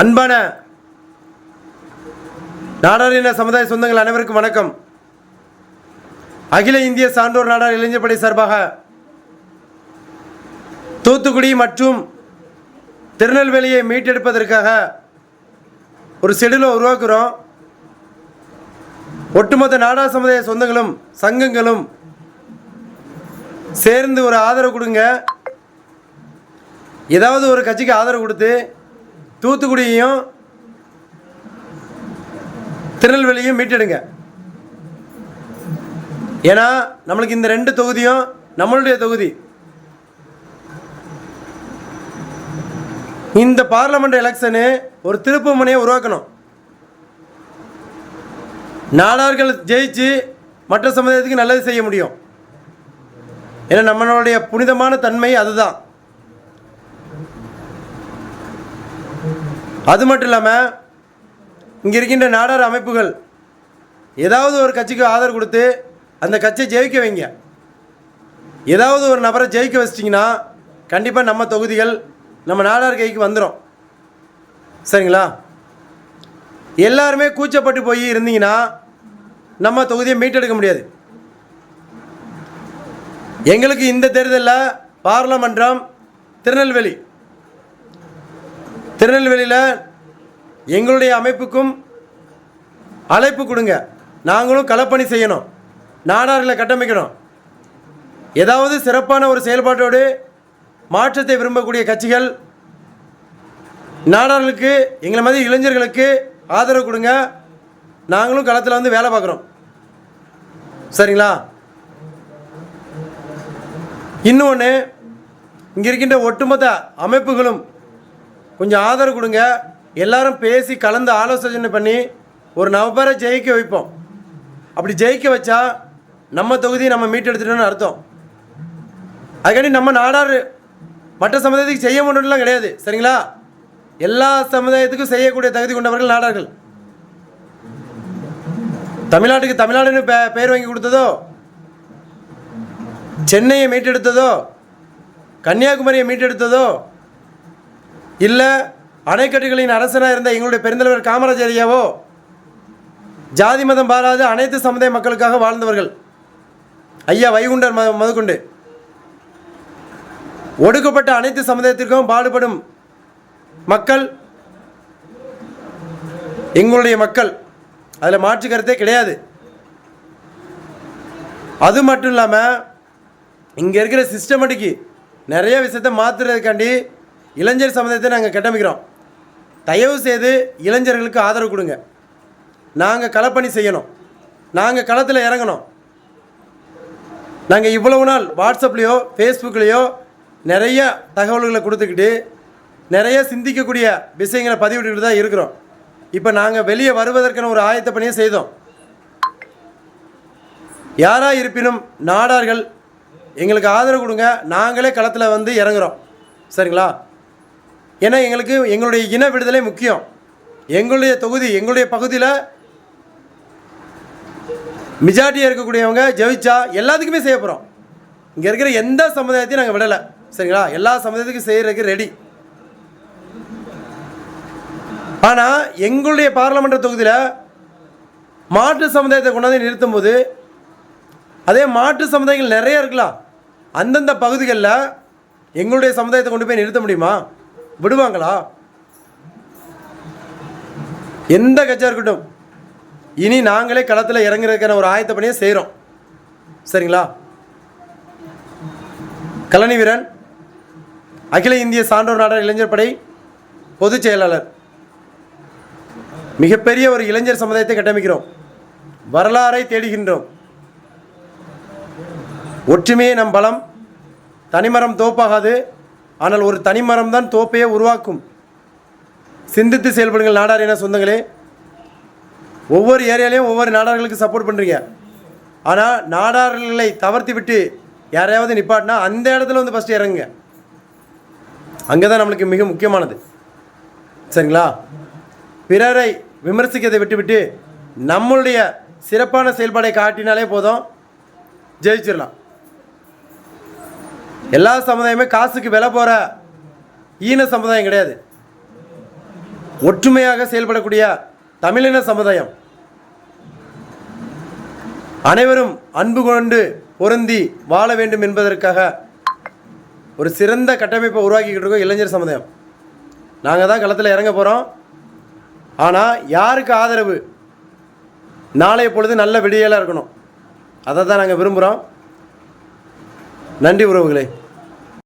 அன்பான நாடாரின சமுதாய சொந்தங்கள் அனைவருக்கும் வணக்கம். அகில இந்திய சான்றோர் நாடார் இளைஞர் படை சார்பாக தூத்துக்குடி மற்றும் திருநெல்வேலியை மீட்டெடுப்பதற்காக ஒரு ஷெடியூலை உருவாக்குறோம். ஒட்டுமொத்த நாடார் சமுதாய சொந்தங்களும் சங்கங்களும் சேர்ந்து ஒரு ஆதரவு கொடுங்க. ஏதாவது ஒரு கட்சிக்கு ஆதரவு கொடுத்து தூத்துக்குடியையும் திருநெல்வேலியும் மீட்டெடுங்க. ஏன்னா நம்மளுக்கு இந்த ரெண்டு தொகுதியும் நம்மளுடைய தொகுதி. இந்த பார்லமெண்ட் எலெக்ஷனு ஒரு திருப்பு முனையை உருவாக்கணும். நாடார்கள் ஜெயிச்சு மற்ற சமுதாயத்துக்கு நல்லது செய்ய முடியும். ஏன்னா நம்மளுடைய புனிதமான தன்மை அதுதான். அது மட்டும் இல்லாமல் இங்கே இருக்கின்ற நாடார் அமைப்புகள் ஏதாவது ஒரு கட்சிக்கு ஆதரவு கொடுத்து அந்த கட்சியை ஜெயிக்க வைங்க. ஏதாவது ஒரு நபரை ஜெயிக்க வச்சிட்டிங்கன்னா கண்டிப்பாக நம்ம தொகுதிகள் நம்ம நாடார் கைக்கு வந்துடும் சரிங்களா? எல்லாருமே கூச்சப்பட்டு போய் இருந்தீங்கன்னா நம்ம தொகுதியை மீட்டெடுக்க முடியாது. எங்களுக்கு இந்த தேர்தலில் பார்லமன்றம் திருநெல்வேலி திருநெல்வேலியில் எங்களுடைய அமைப்புக்கும் அழைப்பு கொடுங்க. நாங்களும் களப்பணி செய்யணும். நாடார்களை கட்டமைக்கணும். ஏதாவது சிறப்பான ஒரு செயல்பாட்டோடு மாற்றத்தை விரும்பக்கூடிய கட்சிகள் நாடார்களுக்கு எங்களை மாதிரி இளைஞர்களுக்கு ஆதரவு கொடுங்க. நாங்களும் களத்தில் வந்து வேலை பார்க்குறோம். சரிங்களா? இன்னொன்று இங்கே இருக்கின்ற ஒட்டுமொத்த அமைப்புகளும் கொஞ்சம் ஆதரவு கொடுங்க. எல்லாரும் பேசி கலந்து ஆலோசனை பண்ணி ஒரு நபரை ஜெயிக்க வைப்போம். அப்படி ஜெயிக்க வச்சா நம்ம தொகுதியை நம்ம மீட்டெடுத்துட்டோம்னு அர்த்தம். அதுக்காண்டி நம்ம நாடார் மற்ற சமுதாயத்துக்கு செய்ய முடியும்லாம் கிடையாது. சரிங்களா? எல்லா சமுதாயத்துக்கும் செய்யக்கூடிய தகுதி கொண்டவர்கள் நாடார்கள். தமிழ்நாட்டுக்கு தமிழ்நாடுன்னு பே பேர் வாங்கி கொடுத்ததோ சென்னையை மீட்டெடுத்ததோ கன்னியாகுமரியை மீட்டெடுத்ததோ இல்லை அணைக்கட்டுகளின் அரசனாக இருந்த எங்களுடைய பெருந்தலைவர் காமராஜர் ஐயாவோ ஜாதி மதம் பாராத அனைத்து சமுதாய மக்களுக்காக வாழ்ந்தவர்கள். ஐயா வைகுண்டர் ம மதுகுண்டு. ஒடுக்கப்பட்ட அனைத்து சமுதாயத்திற்கும் பாடுபடும் மக்கள் எங்களுடைய மக்கள். அதில் மாற்று கருத்தே கிடையாது. அது மட்டும் இல்லாமல் இங்கே இருக்கிற சிஸ்டமேட்டிக்கு நிறைய விஷயத்தை மாற்றுறதுக்காண்டி இளைஞர் சமுதாயத்தை நாங்கள் கட்டமைக்கிறோம். தயவு செய்து இளைஞர்களுக்கு ஆதரவு கொடுங்க. நாங்கள் களப்பணி செய்யணும். நாங்கள் களத்தில் இறங்கணும். நாங்கள் இவ்வளவு நாள் வாட்ஸ்அப்லேயோ ஃபேஸ்புக்லேயோ நிறைய தகவல்களை கொடுத்துக்கிட்டு நிறைய சிந்திக்கக்கூடிய விஷயங்களை பதிவிட்டுக்கிட்டு தான் இருக்கிறோம். இப்போ நாங்கள் வெளியே வருவதற்கான ஒரு ஆயத்த பணியை செய்தோம். யாராக இருப்பினும் நாடார்கள் எங்களுக்கு ஆதரவு கொடுங்க. நாங்களே களத்தில் வந்து இறங்குறோம். சரிங்களா? ஏன்னா எங்களுக்கு எங்களுடைய இன விடுதலை முக்கியம். எங்களுடைய தொகுதி எங்களுடைய பகுதியில் மெஜாரிட்டியாக இருக்கக்கூடியவங்க ஜெயிச்சா எல்லாத்துக்குமே செய்ய போகிறோம் இங்கே இருக்கிற எந்த சமுதாயத்தையும் நாங்கள் விடலை. சரிங்களா? எல்லா சமுதாயத்துக்கும் செய்கிறதுக்கு ரெடி ஆனால் எங்களுடைய பாராளுமன்ற தொகுதியில் மாற்று சமுதாயத்தை கொண்டாந்து நிறுத்தும் போது அதே மாற்று சமுதாயங்கள் நிறைய இருக்கலாம். அந்தந்த பகுதிகளில் எங்களுடைய சமுதாயத்தை கொண்டு போய் நிறுத்த முடியுமா? விடுவாங்களா? எந்த கட்சியாக இருக்கட்டும். இனி நாங்களே களத்தில் இறங்குறதுக்கான ஒரு ஆயத்த பணியை செய்கிறோம் சரிங்களா? கலனி வீரன் அகில இந்திய சான்றோர் நாடக இளைஞர் படை பொதுச் செயலாளர். மிகப்பெரிய ஒரு இளைஞர் சமுதாயத்தை கட்டமைக்கிறோம். வரலாறை தேடுகின்றோம். ஒற்றுமையே நம் பலம். தனிமரம் தோப்பாகாது. ஆனால் ஒரு தனிமரம் தான் தோப்பையே உருவாக்கும். சிந்தித்து செயல்படுங்கள் நாடார் என சொந்தங்களே. ஒவ்வொரு ஏரியாலையும் ஒவ்வொரு நாடார்களுக்கு சப்போர்ட் பண்ணுறீங்க ஆனால் நாடார்களை தவிர்த்து விட்டு யாரையாவது நிப்பாட்டினா அந்த இடத்துல வந்து ஃபஸ்ட்டு இறங்குங்க. அங்கே தான் நம்மளுக்கு மிக முக்கியமானது. சரிங்களா? பிறரை விமர்சிக்கிறதை விட்டுவிட்டு நம்மளுடைய சிறப்பான செயல்பாடை காட்டினாலே போதும். ஜெயிச்சிடலாம் எல்லா சமுதாயமே காசுக்கு விலை போகிற ஈன சமுதாயம் கிடையாது. ஒற்றுமையாக செயல்படக்கூடிய தமிழின சமுதாயம். அனைவரும் அன்பு கொண்டு பொருந்தி வாழ வேண்டும் என்பதற்காக ஒரு சிறந்த கட்டமைப்பை உருவாக்கிக்கிட்டு இருக்கோம் இளைஞர் சமுதாயம். நாங்கள் தான் களத்தில் இறங்க போகிறோம் ஆனால் யாருக்கு ஆதரவு? நாளைய பொழுது நல்ல விடியலாக இருக்கணும். அதை தான் நாங்கள் விரும்புகிறோம் நன்றி உறவுகளே.